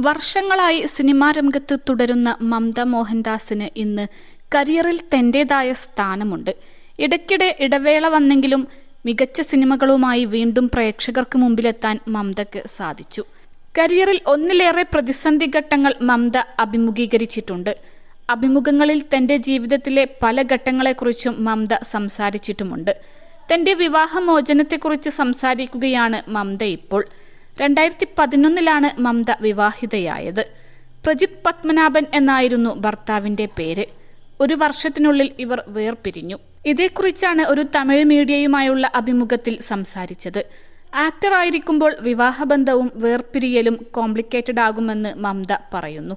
വർഷങ്ങളായി സിനിമാ രംഗത്ത് തുടരുന്ന മമത മോഹൻദാസിന് ഇന്ന് കരിയറിൽ തന്റെതായ സ്ഥാനമുണ്ട്. ഇടയ്ക്കിടെ ഇടവേള വന്നെങ്കിലും മികച്ച സിനിമകളുമായി വീണ്ടും പ്രേക്ഷകർക്ക് മുമ്പിലെത്താൻ മമതയ്ക്ക് സാധിച്ചു. കരിയറിൽ ഒന്നിലേറെ പ്രതിസന്ധി ഘട്ടങ്ങൾ മമത അഭിമുഖീകരിച്ചിട്ടുണ്ട്. അഭിമുഖങ്ങളിൽ തന്റെ ജീവിതത്തിലെ പല ഘട്ടങ്ങളെക്കുറിച്ചും മമത സംസാരിച്ചിട്ടുമുണ്ട്. തന്റെ വിവാഹമോചനത്തെക്കുറിച്ച് സംസാരിക്കുകയാണ് മമത ഇപ്പോൾ. രണ്ടായിരത്തി പതിനൊന്നിലാണ് മമത വിവാഹിതയായത്. പ്രജിത് പത്മനാഭൻ എന്നായിരുന്നു ഭർത്താവിന്റെ പേര്. ഒരു വർഷത്തിനുള്ളിൽ ഇവർ വേർപിരിഞ്ഞു. ഇതേക്കുറിച്ചാണ് ഒരു തമിഴ് മീഡിയയുമായുള്ള അഭിമുഖത്തിൽ സംസാരിച്ചത്. ആക്ടർ ആയിരിക്കുമ്പോൾ വിവാഹബന്ധവും വേർപിരിയലും കോംപ്ലിക്കേറ്റഡ് ആകുമെന്ന് മമത പറയുന്നു.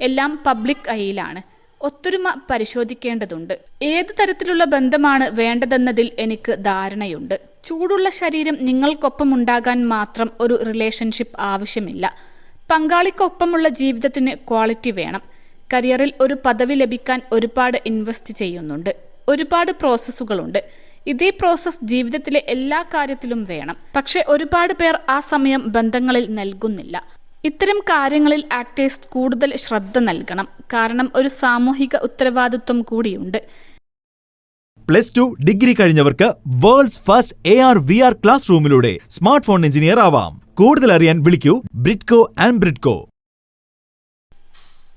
എല്ലാം പബ്ലിക് ഐയിലാണ് ഒത്തൊരുമ പരിശോധിക്കേണ്ടതുണ്ട്. ഏത് തരത്തിലുള്ള ബന്ധമാണ് വേണ്ടതെന്നതിൽ എനിക്ക് ധാരണയുണ്ട്. ചൂടുള്ള ശരീരം നിങ്ങൾക്കൊപ്പം ഉണ്ടാകാൻ മാത്രം ഒരു റിലേഷൻഷിപ്പ് ആവശ്യമില്ല. പങ്കാളിക്കൊപ്പമുള്ള ജീവിതത്തിന് ക്വാളിറ്റി വേണം. കരിയറിൽ ഒരു പദവി ലഭിക്കാൻ ഒരുപാട് ഇൻവെസ്റ്റ് ചെയ്യുന്നുണ്ട്. ഒരുപാട് പ്രോസസ്സുകളുണ്ട് ഇതേ പ്രോസസ് ജീവിതത്തിലെ എല്ലാ കാര്യത്തിലും വേണം. പക്ഷെ ഒരുപാട് പേർ ആ സമയം ബന്ധങ്ങളിൽ നൽകുന്നില്ല. ഇത്തരം കാര്യങ്ങളിൽ ആക്ടേഴ്സ് കൂടുതൽ ശ്രദ്ധ നൽകണം. കാരണം ഒരു സാമൂഹിക ഉത്തരവാദിത്വം കൂടിയുണ്ട്. Plus two degree കഴിഞ്ഞവർക്ക് world's first A R V R class റൂമിലൂടെ smart phone engineer ആവാം. കൂടുതൽ അറിയാൻ വിളിക്കൂ ബ്രിഡ്കോ ആൻഡ് ബ്രിഡ്കോ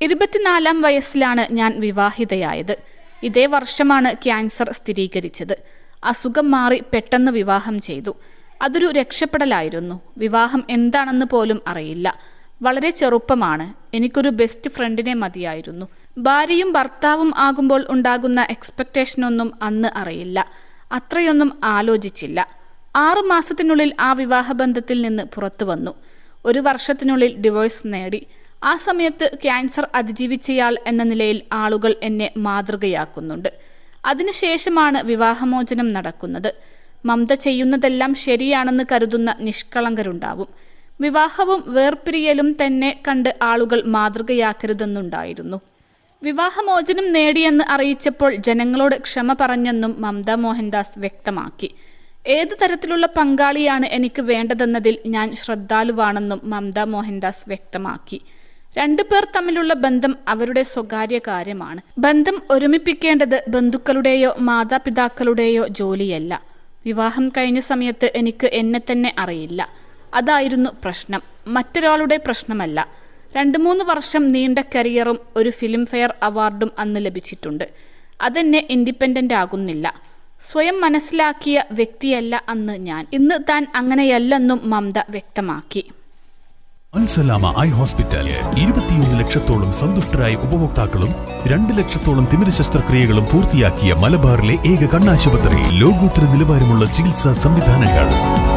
ഇരുപത്തിനാലാം വയസ്സിലാണ് ഞാൻ വിവാഹിതയായത്. ഇതേ വർഷമാണ് ക്യാൻസർ സ്ഥിരീകരിച്ചത്. അസുഖം മാറി പെട്ടെന്ന് വിവാഹം ചെയ്തു. അതൊരു രക്ഷപ്പെടലായിരുന്നു. വിവാഹം എന്താണെന്ന് പോലും അറിയില്ല. വളരെ ചെറുപ്പമാണ്. എനിക്കൊരു ബെസ്റ്റ് ഫ്രണ്ടിനെ മതിയായിരുന്നു. ഭാര്യയും ഭർത്താവും ആകുമ്പോൾ ഉണ്ടാകുന്ന എക്സ്പെക്റ്റേഷനൊന്നും അന്ന് അറിയില്ല. അത്രയൊന്നും ആലോചിച്ചില്ല. ആറു മാസത്തിനുള്ളിൽ ആ വിവാഹബന്ധത്തിൽ നിന്ന് പുറത്തു വന്നു. ഒരു വർഷത്തിനുള്ളിൽ ഡിവോഴ്സ് നേടി. ആ സമയത്ത് ക്യാൻസർ അതിജീവിച്ചയാൾ എന്ന നിലയിൽ ആളുകൾ എന്നെ മാതൃകയാക്കുന്നുണ്ട്. അതിനുശേഷമാണ് വിവാഹമോചനം നടക്കുന്നത്. മമത ചെയ്യുന്നതെല്ലാം ശരിയാണെന്ന് കരുതുന്ന നിഷ്കളങ്കരുണ്ടാവും. വിവാഹവും വേർപിരിയലും തന്നെ കണ്ട് ആളുകൾ മാതൃകയാക്കരുതെന്നുണ്ടായിരുന്നു. വിവാഹമോചനം നേടിയെന്ന് അറിയിച്ചപ്പോൾ ജനങ്ങളോട് ക്ഷമ പറഞ്ഞെന്നും മമത മോഹൻദാസ് വ്യക്തമാക്കി. ഏതു തരത്തിലുള്ള പങ്കാളിയാണ് എനിക്ക് വേണ്ടതെന്നതിൽ ഞാൻ ശ്രദ്ധാലുവാണെന്നും മമത മോഹൻദാസ് വ്യക്തമാക്കി. രണ്ടു പേർ തമ്മിലുള്ള ബന്ധം അവരുടെ സ്വകാര്യ കാര്യമാണ്. ബന്ധം ഒരുമിപ്പിക്കേണ്ടത് ബന്ധുക്കളുടെയോ മാതാപിതാക്കളുടെയോ ജോലിയല്ല. വിവാഹം കഴിഞ്ഞ സമയത്ത് എനിക്ക് എന്നെ തന്നെ അറിയില്ല. അതായിരുന്നു പ്രശ്നം. മറ്റൊരാളുടെ പ്രശ്നമല്ല. രണ്ട് മൂന്ന് വർഷം നീണ്ട കരിയറും ഒരു ഫിലിം ഫെയർ അവാർഡും അന്ന് ലഭിച്ചിട്ടുണ്ട്. അതെന്നെ ഇൻഡിപെൻഡന്റ് ആകുന്നില്ല. സ്വയം മനസ്സിലാക്കിയ വ്യക്തിയല്ല അന്ന് ഞാൻ. ഇന്ന് താൻ അങ്ങനെയല്ലെന്നും മമത വ്യക്തമാക്കി. Alsalama eye hospital. ഇരുപത്തിയൊന്ന് ലക്ഷത്തോളം സന്തുഷ്ടരായ ഉപഭോക്താക്കളും രണ്ട് ലക്ഷത്തോളം തിമിര ശസ്ത്രക്രിയകളും പൂർത്തിയാക്കിയ മലബാറിലെ ഏക കണ്ണാശുപത്രി. ലോകോത്തര നിലവാരമുള്ള ചികിത്സാ സംവിധാനങ്ങൾ.